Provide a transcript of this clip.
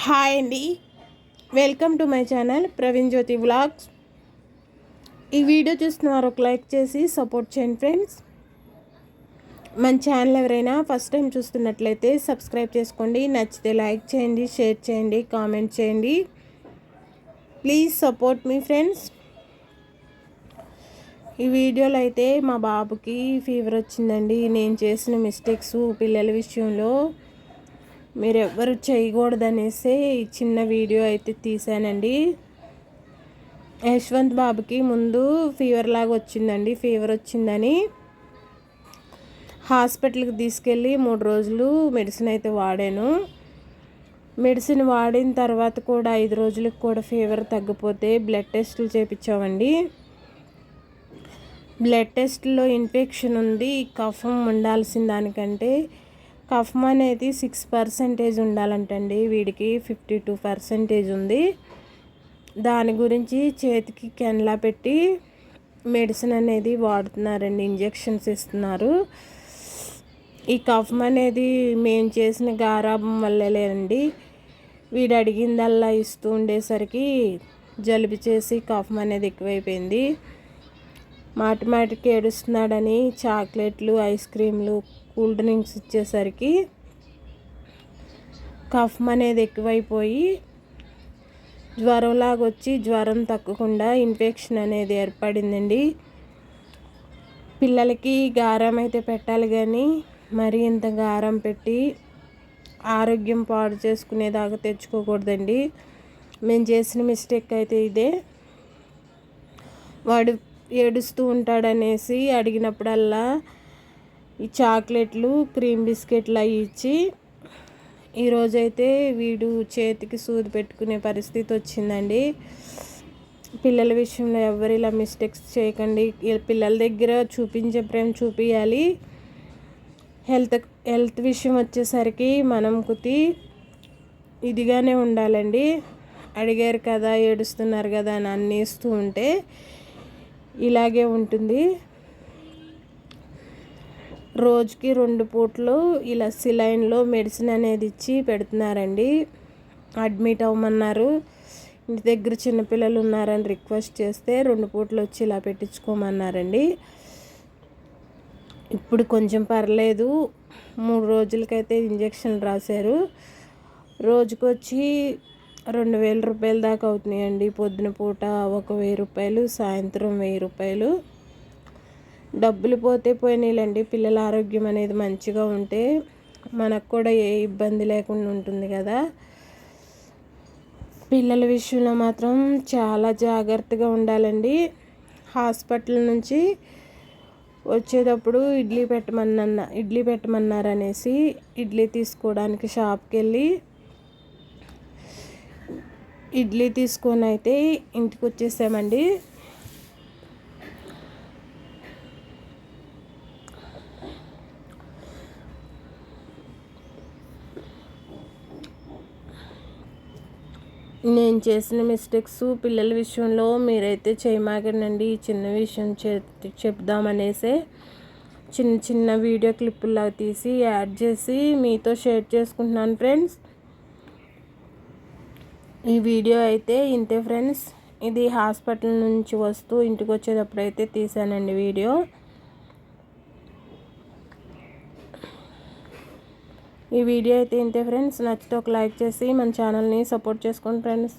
Hi అండి. Welcome to my channel Praveen Jyothi vlogs ఈ video చూస్తున్నారు ఒక లైక్ చేసి సపోర్ట్ చేయండి ఫ్రెండ్స్ మన ఛానల్ ఎవరైనా ఫస్ట్ టైం చూస్తున్నట్లయితే సబ్స్క్రైబ్ చేసుకోండి నచ్చితే లైక్ చేయండి షేర్ చేయండి కామెంట్ చేయండి. ప్లీజ్ సపోర్ట్ మీ ఫ్రెండ్స్ ఈ వీడియోలో అయితే మా బాబుకి ఫీవర్ వచ్చిందండి. నేను చేసిన మిస్టేక్స్ పిల్లల విషయంలో మీరు ఎవ్వరు చేయకూడదనేసి చిన్న వీడియో అయితే తీసానండి యశ్వంత్ బాబుకి ముందు ఫీవర్ లాగా వచ్చిందండి ఫీవర్ వచ్చిందని. హాస్పిటల్కి తీసుకెళ్ళి మూడు రోజులు మెడిసిన్ అయితే వాడాను. మెడిసిన్ వాడిన తర్వాత కూడా ఐదు రోజులకు కూడా ఫీవర్ తగ్గిపోతే బ్లడ్ టెస్టులు చేయించామండి బ్లడ్ టెస్ట్లో ఇన్ఫెక్షన్ ఉంది కఫం ఉండాల్సిన దానికంటే కఫం అనేది సిక్స్ పర్సెంటేజ్ ఉండాలంటండి. వీడికి ఫిఫ్టీ టూ పర్సెంటేజ్ ఉంది. దాని గురించి చేతికి కెన్లా పెట్టి మెడిసిన్ అనేది వాడుతున్నారండి. ఇంజెక్షన్స్ ఇస్తున్నారు. ఈ కఫం అనేది మేము చేసిన గారాబం వల్లేలేండి వీడు అడిగిందల్లా ఇస్తూ ఉండేసరికి జలుబు చేసి కఫం అనేది ఎక్కువైపోయింది. మాటిమాటికి ఏడుస్తున్నాడని చాక్లెట్లు ఐస్ క్రీమ్లు కూల్ డ్రింక్స్ ఇచ్చేసరికి కఫం అనేది ఎక్కువైపోయి జ్వరంలాగా వచ్చి జ్వరం తగ్గకుండా ఇన్ఫెక్షన్ అనేది ఏర్పడిందండి. పిల్లలకి గారం అయితే పెట్టాలి కానీ మరి ఇంత గారం పెట్టి ఆరోగ్యం పాడు చేసుకునేదాకా తెచ్చుకోకూడదండి. మేము చేసిన మిస్టేక్ అయితే ఇదే. వాడు ఏడుస్తూ ఉంటాడనేసి అడిగినప్పుడల్లా ఈ చాక్లెట్లు క్రీమ్ బిస్కెట్లు అవి ఇచ్చి ఈరోజైతే వీడు చేతికి సూది పెట్టుకునే పరిస్థితి వచ్చిందండి. పిల్లల విషయంలో ఎవరు ఇలా మిస్టేక్స్ చేయకండి. పిల్లల దగ్గర చూపించే ప్రేమ చూపించాలి హెల్త్ హెల్త్ విషయం వచ్చేసరికి మనం కుతి ఇదిగానే ఉండాలండి. అడిగారు కదా ఏడుస్తున్నారు కదా అని అన్నేస్తూ ఉంటే ఇలాగే ఉంటుంది. రోజుకి రెండు పూట్లు ఇలా సిలైన్లో మెడిసిన్ అనేది ఇచ్చి పెడుతున్నారండి. అడ్మిట్ అవ్వమన్నారు. ఇంటి దగ్గర చిన్నపిల్లలు ఉన్నారని రిక్వెస్ట్ చేస్తే రెండు పూట్లు వచ్చి ఇలా పెట్టించుకోమన్నారండి. ఇప్పుడు కొంచెం పర్లేదు. మూడు రోజులకైతే ఇంజక్షన్ రాశారు. రోజుకొచ్చి రెండు వేల రూపాయల దాకా అవుతున్నాయండి. పొద్దున పూట ఒక వెయ్యి రూపాయలు సాయంత్రం వెయ్యి రూపాయలు. డబ్బులు పోతే పోయినాయిలండి. పిల్లల ఆరోగ్యం అనేది మంచిగా ఉంటే మనకు కూడా ఏ ఇబ్బంది లేకుండా ఉంటుంది కదా. పిల్లల విషయంలో మాత్రం చాలా జాగ్రత్తగా ఉండాలండి. హాస్పిటల్ నుంచి వచ్చేటప్పుడు ఇడ్లీ పెట్టమన్న ఇడ్లీ పెట్టమన్నారు అనేసి ఇడ్లీ తీసుకోవడానికి షాప్కి వెళ్ళి ఇడ్లీ తీసుకొని అయితే ఇంటికి వచ్చేసామండి. నేను చేసిన మిస్టేక్స్ పిల్లల విషయంలో మీరైతే చేయమాగనండి ఈ చిన్న విషయం చెప్దామనేసే చిన్న చిన్న వీడియో క్లిప్పులా తీసి యాడ్ చేసి మీతో షేర్ చేసుకుంటున్నాను ఫ్రెండ్స్. ఈ వీడియో అయితే ఇంతే ఫ్రెండ్స్. ఇది హాస్పిటల్ నుంచి వస్తూ ఇంటికి వచ్చేటప్పుడు అయితే తీసానండి వీడియో. ఈ వీడియో అయితే ఇంతే ఫ్రెండ్స్. నచ్చితే ఒక లైక్ చేసి మన ఛానల్ని సపోర్ట్ చేసుకోండి ఫ్రెండ్స్.